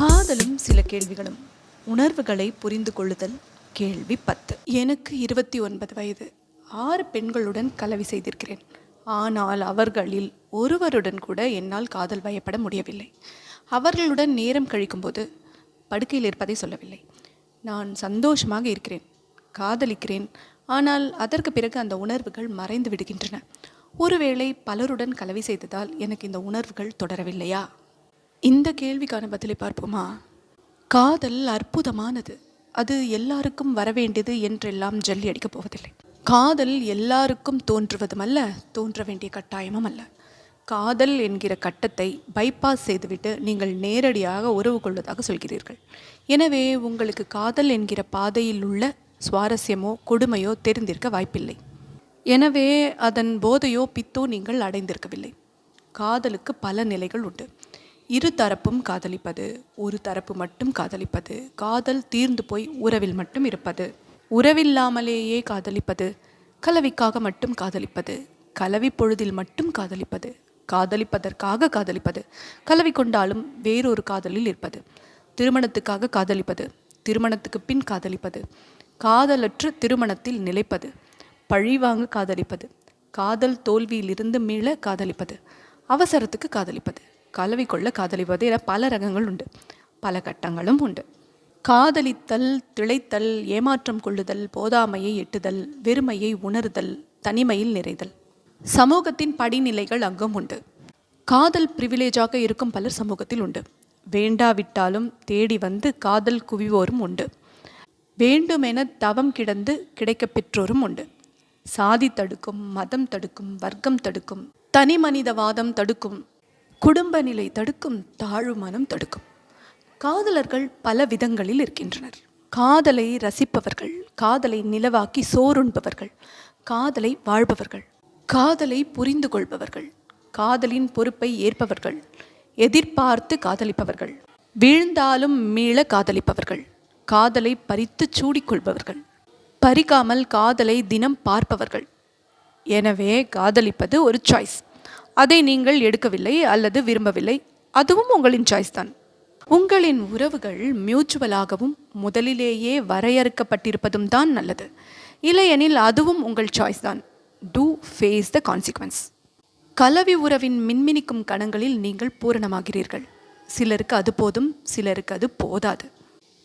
காதலும் சில கேள்விகளும். உணர்வுகளை புரிந்து கொள்ளுதல் கேள்வி பத்து. எனக்கு இருபத்தி ஒன்பது வயது. ஆறு பெண்களுடன் கலவி செய்திருக்கிறேன். ஆனால் அவர்களில் ஒருவருடன் கூட என்னால் காதல் வயப்பட முடியவில்லை. அவர்களுடன் நேரம் கழிக்கும்போது படுக்கையில் இருப்பதை சொல்லவில்லை. நான் சந்தோஷமாக இருக்கிறேன் காதலிக்கிறேன். ஆனால் அதற்கு பிறகு அந்த உணர்வுகள் மறைந்து விடுகின்றன. ஒருவேளை பலருடன் கலவி செய்ததால் எனக்கு இந்த உணர்வுகள் தொடரவில்லையா? இந்த கேள்விக்கான பதிலை பார்ப்போமா? காதல் அற்புதமானது. அது எல்லாருக்கும் வரவேண்டியது என்றெல்லாம் ஜல்லி அடிக்கப் போவதில்லை. காதல் எல்லாருக்கும் தோன்றுவதுமல்ல தோன்ற வேண்டிய கட்டாயமும் அல்ல. காதல் என்கிற கட்டத்தை பைபாஸ் செய்துவிட்டு நீங்கள் நேரடியாக உறவு கொள்வதாக சொல்கிறீர்கள். எனவே உங்களுக்கு காதல் என்கிற பாதையில் உள்ள சுவாரஸ்யமோ கொடுமையோ தெரிந்திருக்க வாய்ப்பில்லை. எனவே அதன் போதையோ பித்தோ நீங்கள் அடைந்திருக்கவில்லை. காதலுக்கு பல நிலைகள் உண்டு. இரு தரப்பும் காதலிப்பது ஒரு தரப்பு மட்டும் காதலிப்பது காதல் தீர்ந்து போய் உறவில் மட்டும் இருப்பது. உறவில்லாமலேயே காதலிப்பது கலவிக்காக மட்டும் காதலிப்பது கலவி பொழுதில் மட்டும் காதலிப்பது காதலிப்பதற்காக காதலிப்பது கலவி கொண்டாலும் வேறொரு காதலில் இருப்பது. திருமணத்துக்காக காதலிப்பது திருமணத்துக்கு பின் காதலிப்பது காதலற்று திருமணத்தில் நிலைப்பது பழிவாங்க காதலிப்பது காதல் தோல்வியிலிருந்து மீள காதலிப்பது அவசரத்துக்கு காதலிப்பது. கலவிக்கொள்ள கொள்ள காதலிப்பது. என பல ரகங்கள் உண்டு. பல கட்டங்களும் உண்டு. காதலித்தல் திளைத்தல் ஏமாற்றம் கொள்ளுதல் போதாமையை எட்டுதல் வெறுமையை உணர்தல் தனிமையில் நிறைதல். சமூகத்தின் படிநிலைகள் அங்கும் உண்டு. காதல் பிரிவிலேஜாக இருக்கும் பலர் சமூகத்தில் உண்டு. வேண்டாவிட்டாலும் தேடி வந்து காதல் குவிவோரும் உண்டு. வேண்டுமென தவம் கிடந்து கிடைக்கப் பெற்றோரும் உண்டு. சாதி தடுக்கும் மதம் தடுக்கும் வர்க்கம் தடுக்கும் தனி மனிதவாதம் தடுக்கும் குடும்ப நிலை தடுக்கும் தாழ்வு மனம் தடுக்கும். காதலர்கள் பல விதங்களில் இருக்கின்றனர். காதலை ரசிப்பவர்கள் காதலை நிலவாக்கி சோறுண்பவர்கள் காதலை வாழ்பவர்கள் காதலை புரிந்து கொள்பவர்கள் காதலின் பொறுப்பை ஏற்பவர்கள் எதிர்பார்த்து காதலிப்பவர்கள் வீழ்ந்தாலும் மீள காதலிப்பவர்கள் காதலை பறித்து சூடிக்கொள்பவர்கள் பறிக்காமல் காதலை தினம் பார்ப்பவர்கள். எனவே காதலிப்பது ஒரு சாய்ஸ் அதை நீங்கள் எடுக்கவில்லை அல்லது விரும்பவில்லை. அதுவும் உங்களின் சாய்ஸ் தான். உங்களின் உறவுகள் மியூச்சுவலாகவும் முதலிலேயே வரையறுக்கப்பட்டிருப்பதும் தான் நல்லது. இல்லையெனில் அதுவும் உங்கள் சாய்ஸ் தான். டூ ஃபேஸ் த கான்சிக்வன்ஸ் கலவி உறவின் மின்மினிக்கும் கணங்களில் நீங்கள் பூரணமாகிறீர்கள். சிலருக்கு அது போதும் சிலருக்கு அது போதாது.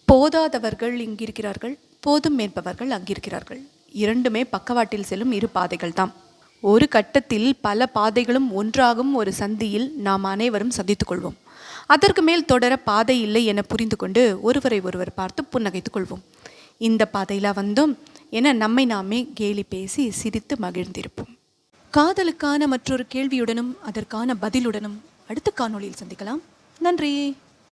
போதாதவர்கள் இங்கிருக்கிறார்கள் போதும் என்பவர்கள் அங்கிருக்கிறார்கள். இரண்டுமே பக்கவாட்டில் செல்லும் இரு பாதைகள் தான். ஒரு கட்டத்தில் பல பாதைகளும் ஒன்றாகும் ஒரு சந்தியில் நாம் அனைவரும் சந்தித்துக் கொள்வோம் அதற்கு மேல் தொடர பாதை இல்லை என புரிந்து கொண்டு ஒருவரை ஒருவர் பார்த்து புன்னகைத்துக் கொள்வோம். இந்த பாதையில் வந்தோம் என நம்மை நாமே கேலி பேசி சிரித்து மகிழ்ந்திருப்போம். காதலுக்கான மற்றொரு கேள்வியுடனும் அதற்கான பதிலுடனும் அடுத்த காணொளியில் சந்திக்கலாம். நன்றி.